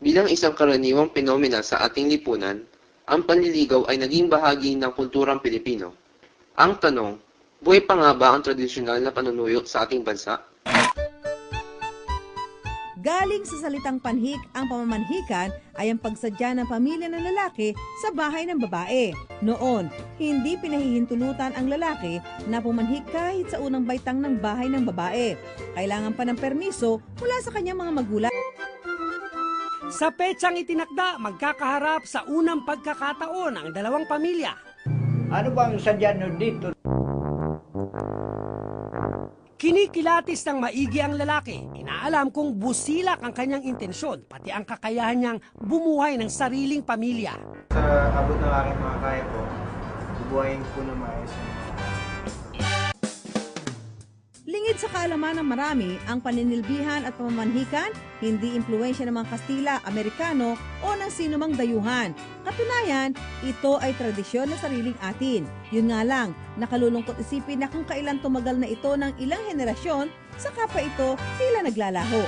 Bilang isang karaniwang penomena sa ating lipunan, ang panliligaw ay naging bahagi ng kulturang Pilipino. Ang tanong, buhay pa nga ba ang tradisyonal na panunuyo sa ating bansa? Galing sa salitang panhik, ang pamamanhikan ay ang pagsadya ng pamilya ng lalaki sa bahay ng babae. Noon, hindi pinahihintulutan ang lalaki na pumanhik kahit sa unang baitang ng bahay ng babae. Kailangan pa ng permiso mula sa kanyang mga magulang. Sa petsang itinakda, magkakaharap sa unang pagkakataon ang dalawang pamilya. Ano bang sadya nyo dito? Kinikilatis ng maigi ang lalaki. Inaalam kung busilak ang kanyang intensyon, pati ang kakayahan niyang bumuhay ng sariling pamilya. Sa abot ng aking mga kaya ko, bubuhayin ko na maayos. Lingid sa kaalaman ng marami, ang paninilbihan at pamamanhikan hindi impluensya ng mga Kastila, Amerikano o ng sinumang dayuhan. Katunayan, ito ay tradisyon na sariling atin. Yun nga lang, nakalulungkot isipin na kung kailan tumagal na ito ng ilang henerasyon, saka pa ito tila naglalaho.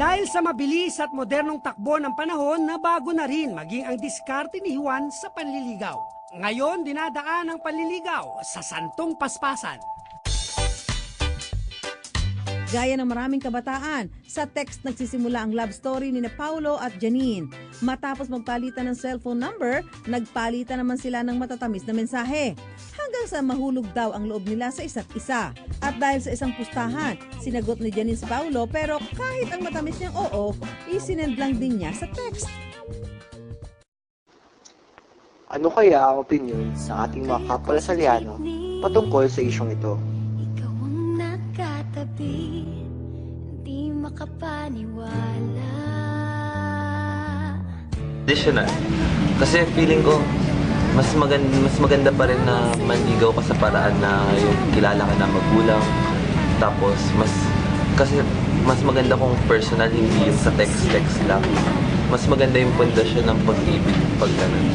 Dahil sa mabilis at modernong takbo ng panahon, nabago na rin maging ang diskarte ni Juan sa panliligaw. Ngayon, dinadaan ang panliligaw sa santong paspasan. Gaya ng maraming kabataan, sa text nagsisimula ang love story ni na Paulo at Janine. Matapos magpalitan ng cellphone number, nagpalitan naman sila ng matatamis na mensahe. Hanggang sa mahulog daw ang loob nila sa isa't isa. At dahil sa isang pustahan, sinagot ni Janine si Paulo pero kahit ang matamis niyang oo, isinend lang din niya sa text. Ano kaya ang opinion sa ating mga kapwa Lasaliano patungkol sa isyong ito? Makapaniwala. Additional. Kasi feeling ko, mas maganda, mas maganda pa rin na manligaw ka sa paraan na yung kilala ka na magulang. Tapos, mas, kasi mas maganda kung personal, hindi yung sa text-text lang. Mas maganda yung pundasyon ng pag-ibig pag ganun.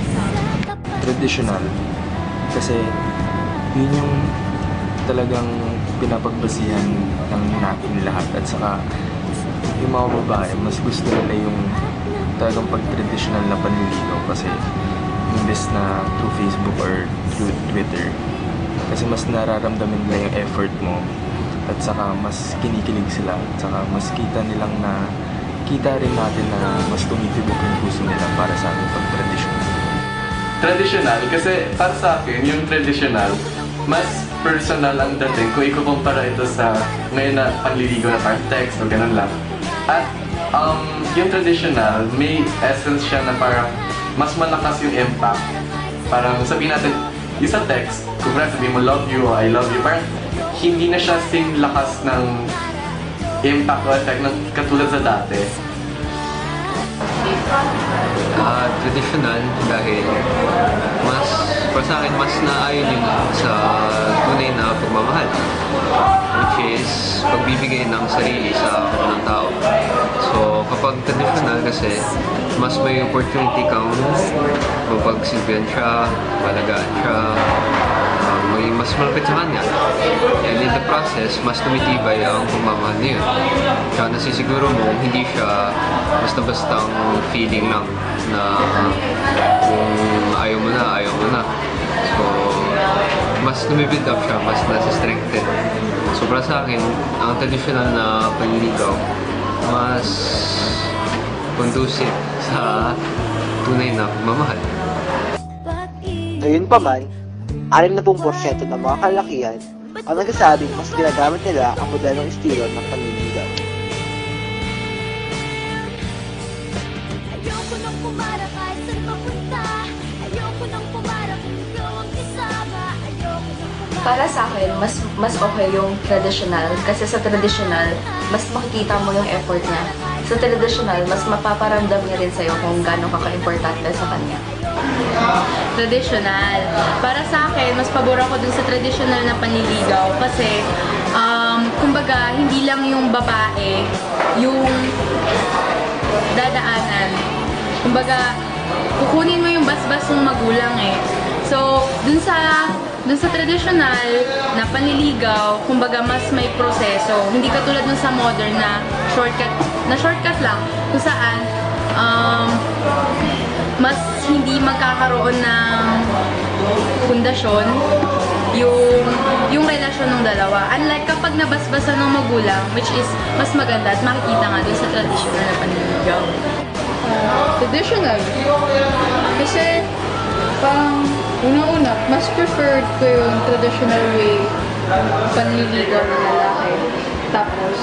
traditional kasi yun yung talagang pinapagbasihan ng natin lahat at saka yung mga babae mas gusto nila yung talagang pag-traditional na panliligaw kasi imbes na through Facebook or through Twitter kasi mas nararamdaman nila yung effort mo at saka mas kinikilig sila at saka mas kita nilang na kita rin natin na mas tumitibok yung puso nila para sa aming pag-traditional. traditional kasi para sa akin, yung traditional, mas personal ang dating kung ikukumpara ito sa ngayon na panliligaw na parang text o ganun lang. At um, yung traditional, may essence siya na parang mas malakas yung impact. Parang sabihin natin, yung sa text, kung sabihin mo love you o I love you, parang hindi na siya sing lakas ng impact o effect ng katulad sa dati. Ah, traditional dahil mas para sa akin mas naayon yun sa tunay na pagmamahal which is pagbibigay ng sarili sa ng tao. So kapag traditional kasi mas may opportunity kang mapagsilbihan siya, malagaan siya, mas malapit sa kanya. And in the process, mas tumitibay ang pagmamahal niya. Kaya nasisiguro mo, hindi siya basta-bastang feeling lang na kung ayaw mo na, ayaw mo na. So, mas lumibuild up siya, mas nasa-strengthen. So, para sa akin, ang traditional na panliligaw, mas conducive sa tunay na pagmamahal. Gayunpaman, 60% ng mga kalakihan ang nagsasabing mas ginagamit nila ang modernong estilo ng panliligaw. Ayoko nang pumara kahit saan papunta. Ayoko nang pumara kung ikaw ang kasama. Ayoko nang pumara. Para sa akin, mas mas okay yung traditional kasi sa traditional, mas makikita mo yung effort niya. Sa traditional, mas mapaparamdam niya rin sa'yo kung gaano ka ka-importante sa kanya. Traditional. Para sa akin, mas pabor ako dun sa traditional na panliligaw kasi um, kumbaga, hindi lang yung babae yung dadaanan. Kumbaga, kukunin mo yung basbas ng magulang eh. So, dun sa dun sa traditional na panliligaw, kumbaga mas may proseso. Hindi katulad dun sa modern na shortcut, na shortcut lang, kung saan um, mas hindi magkakaroon ng pundasyon yung yung relasyon ng dalawa. Unlike kapag nabasbasa ng magulang, which is mas maganda at makikita nga dun sa traditional na panliligaw. traditional. Kasi, parang, unang-una, mas preferred ko yung traditional way panliligaw ng lalaki. Tapos,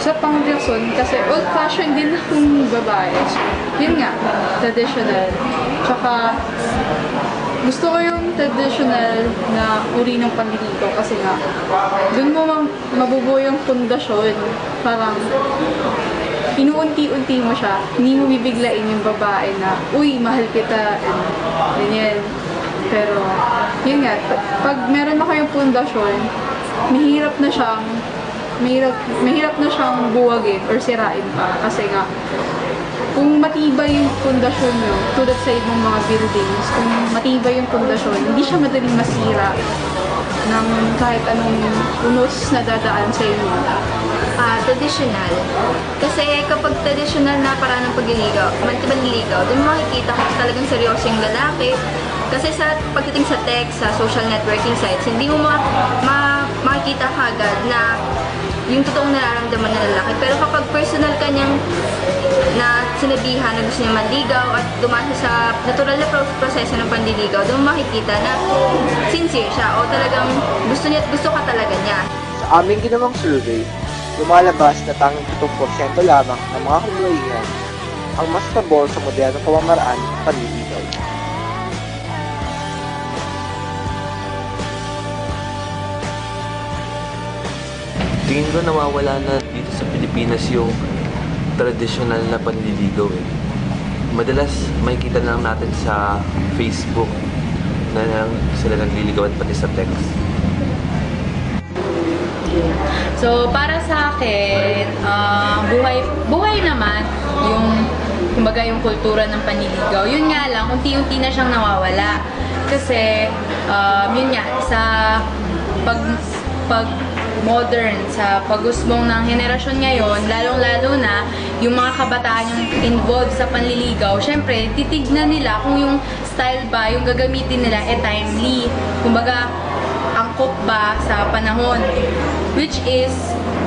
isa pang rason, kasi old-fashioned din akong babae. So, yun nga, traditional. Tsaka, gusto ko yung traditional na uri ng panliligaw kasi nga, dun mo ma- mabubuo yung pundasyon. Parang, inuunti-unti mo siya, hindi mo bibiglain yung babae na, uy, mahal kita, and ganyan. Pero, yun nga, pag meron na kayong pundasyon, mahirap na siyang, mahirap, mahirap na siyang buwagin or sirain pa. Kasi nga, kung matibay yung pundasyon nyo, tulad sa ibang mga buildings, kung matibay yung pundasyon, hindi siya madaling masira ng kahit anong unos na dadaan sa inyo. Ah, traditional. Kasi kapag traditional na paraan ng pagliligaw, man- panliligaw, doon makikita kung talagang seryoso yung lalaki. Kasi sa pagdating sa text, sa social networking sites, hindi mo ma, ma- makikita kagad na yung totoong nararamdaman ng lalaki. Pero kapag personal ka niyang na sinabihan na gusto niya manligaw at dumasa sa natural na pro- proseso ng panliligaw, doon makikita na sincere siya o talagang gusto niya gusto ka talaga niya. Sa aming ginawang survey, lumalabas na tanging 7% lamang ng mga kababaihan ang mas pabor sa modernong pamamaraan ng panliligaw. Tingin ko nawawala na dito sa Pilipinas yung traditional na panliligaw eh. Madalas makikita lang natin sa Facebook na lang sila nagliligawan pati sa text. So, para sa akin, ah, buhay, buhay naman yung, kumbaga yung kultura ng panliligaw. Yun nga lang, unti-unti na siyang nawawala. Kasi, um, yun nga, sa pag, pag modern, sa pag-usbong ng henerasyon ngayon, lalong-lalo na yung mga kabataan yung involved sa panliligaw, syempre, titignan nila kung yung style ba, yung gagamitin nila, eh timely. Kumbaga, angkop ba sa panahon which is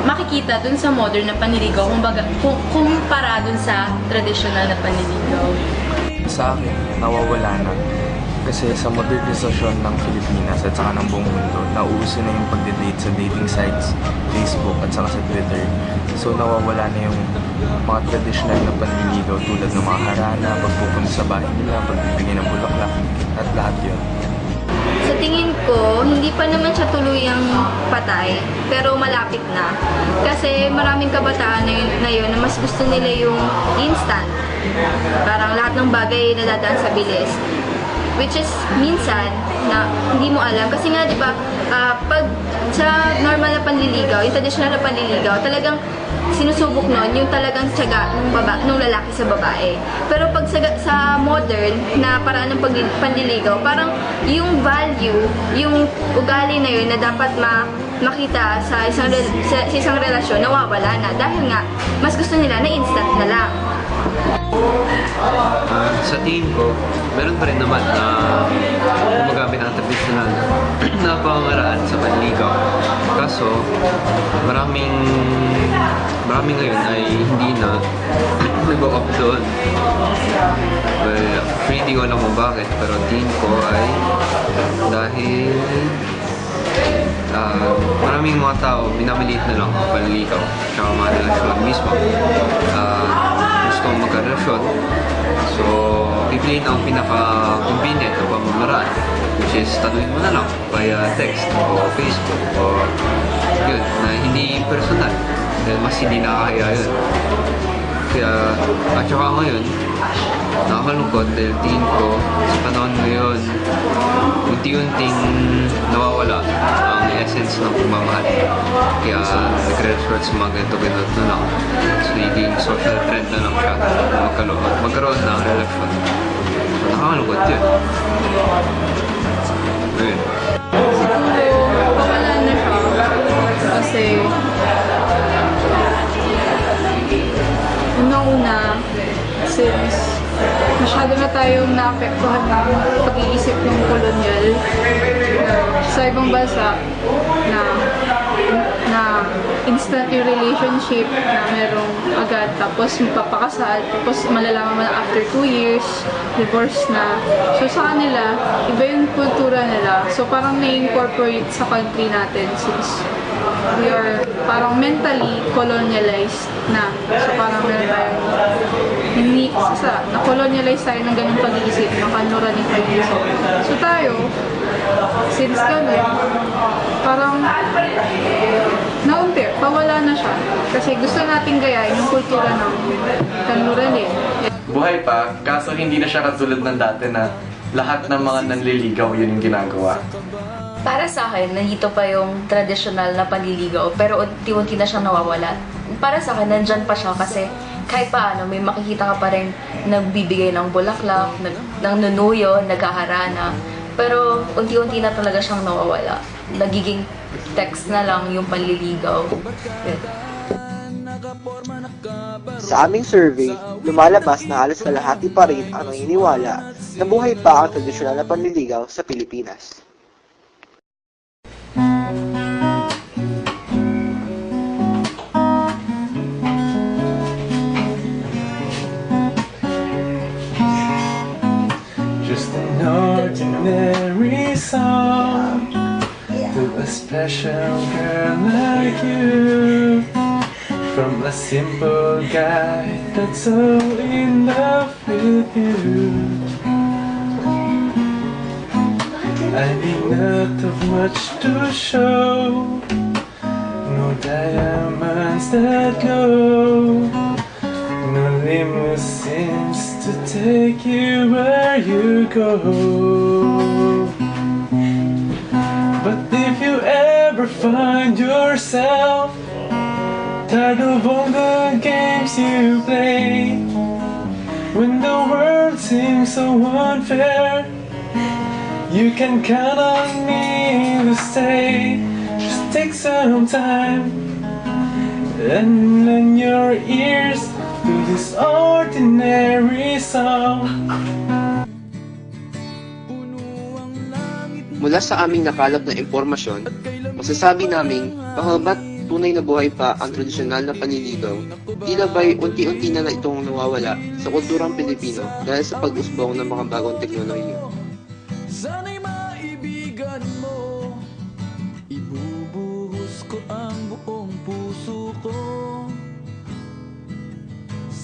makikita dun sa modern na panliligaw kung baga, kung, kumpara dun sa traditional na panliligaw. Sa akin, nawawala na. Kasi sa modernisasyon ng Pilipinas at saka ng buong mundo, nauuso na yung pagde-date sa dating sites, Facebook at saka sa Twitter. So nawawala na yung mga traditional na panliligaw tulad ng mga harana, pagpupunta sa bahay nila, pagbibigay ng bulaklak, at lahat yun. Sa tingin ko, hindi pa naman siya tuluyang patay, pero malapit na. Kasi maraming kabataan na yun, na yun na mas gusto nila yung instant. Parang lahat ng bagay nadadaan sa bilis. Which is, minsan, na hindi mo alam. Kasi nga, di ba, ah, pag sa normal na panliligaw, yung traditional na panliligaw, talagang sinusubok nun yung talagang tiyaga ng, baba, ng lalaki sa babae. Pero pag sa, sa modern na paraan ng pagli- panliligaw, parang yung value, yung ugali na yun na dapat ma makita sa isang rel- sa, sa isang relasyon nawawala na dahil nga mas gusto nila na instant na lang. Ah, sa tingin ko, meron pa rin naman na gumagamit ng traditional na pamamaraan sa panligaw. Kaso, maraming maraming ngayon ay hindi na nag-opt doon. Well, hindi ko alam kung bakit, pero tingin ko ay dahil ah, maraming mga tao binamiliit na lang ang panligaw tsaka mga relasyon mismo. Ah, gusto kong magkarelasyon. So, pipiliin ang pinaka-convenient na pamamaraan which is tanungin mo na lang via text o Facebook o yun, na hindi personal. Dahil mas hindi nakakaya yun. At saka ngayon, nakakalungkot dahil tingin ko sa panahon ngayon, unti-unting nawawala ang essence ng pagmamahal. Kaya nagre-resort sa mga ganito ganito na lang. So, naging social trend na lang siya na magkaroon, magkaroon ng relasyon. So, nakakalungkot yun. masyado tayong naapektuhan ng pag-iisip ng kolonyal sa ibang bansa na na instant yung relationship na merong agad tapos magpapakasal tapos malalaman mo na after two years divorce na. So sa kanila iba yung kultura nila. So parang na-incorporate sa country natin since we are parang mentally colonialized na. So parang meron tayong hindi sa na-colonialize tayo ng ganung pag-iisip ng kanluran ng pag-iisip so tayo since ganun parang na-unfair, pawala na siya. Kasi gusto nating gayahin yung kultura ng kanluran eh. Buhay pa, kaso hindi na siya katulad ng dati na lahat ng mga nanliligaw yun yung ginagawa. Para sa akin, nandito pa yung traditional na panliligaw, pero unti-unti na siyang nawawala. Para sa akin, nandyan pa siya kasi kahit paano, may makikita ka pa rin nagbibigay ng bulaklak, nag, ng nunuyo, naghaharana. Pero unti-unti na talaga siyang nawawala. Nagiging text na lang yung panliligaw. Sa aming survey, lumalabas na halos kalahati pa rin ang naniniwala na buhay pa ang tradisyonal na panliligaw sa Pilipinas. Ordinary song to a special girl like you. From a simple guy that's so in love with you. I need not of much to show. No diamonds that glow. Limousines to take you where you go. But if you ever find yourself tired of all the games you play, when the world seems so unfair, you can count on me to stay. Just take some time and lend your ears to this ordinary song. Mula sa aming nakalap na impormasyon, masasabi naming baka tunay na buhay pa ang tradisyonal na panliligaw, tila ba'y unti-unti na, na itong nawawala sa kulturang Pilipino dahil sa pag-usbong ng mga bagong teknolohiya. Sana'y maibigan mo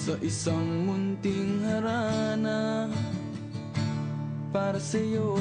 Sa isang munting harana Para sa'yo